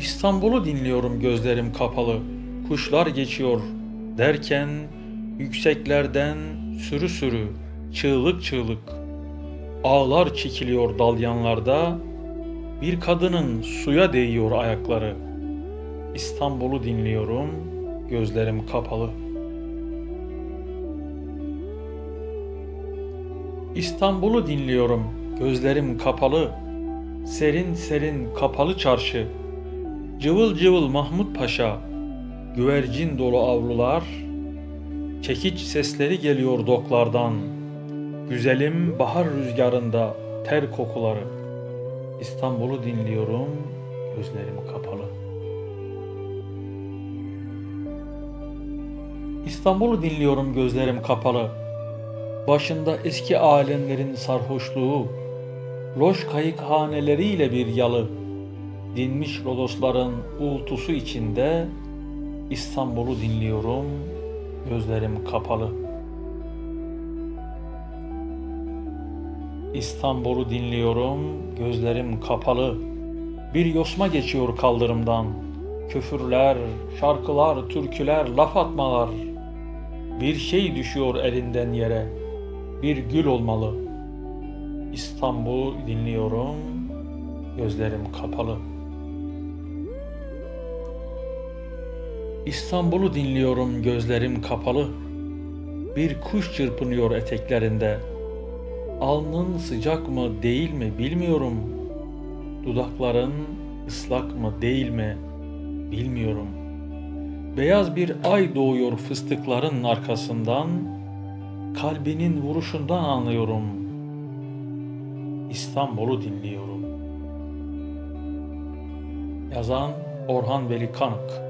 İstanbul'u dinliyorum gözlerim kapalı. Kuşlar geçiyor derken yükseklerden sürü sürü çığlık çığlık ağlar çekiliyor dalyanlarda. Bir kadının suya değiyor ayakları. İstanbul'u dinliyorum gözlerim kapalı. İstanbul'u dinliyorum gözlerim kapalı. Serin serin kapalı çarşı. Cıvıl cıvıl Mahmut Paşa, güvercin dolu avlular, çekiç sesleri geliyor doklardan. Güzelim bahar rüzgarında ter kokuları. İstanbul'u dinliyorum, gözlerim kapalı. İstanbul'u dinliyorum gözlerim kapalı. Başında eski alemlerin sarhoşluğu, loş kayıkhaneleriyle bir yalı dinmiş Rodosların uğultusu içinde İstanbul'u dinliyorum, gözlerim kapalı. İstanbul'u dinliyorum, gözlerim kapalı. Bir yosma geçiyor kaldırımdan. Küfürler, şarkılar, türküler, laf atmalar. Bir şey düşüyor elinden yere. Bir gül olmalı. İstanbul'u dinliyorum, gözlerim kapalı. İstanbul'u dinliyorum gözlerim kapalı. Bir kuş çırpınıyor eteklerinde. Alnın sıcak mı değil mi bilmiyorum. Dudakların ıslak mı değil mi bilmiyorum. Beyaz bir ay doğuyor fıstıkların arkasından. Kalbinin vuruşundan anlıyorum. İstanbul'u dinliyorum. Yazan Orhan Veli Kanık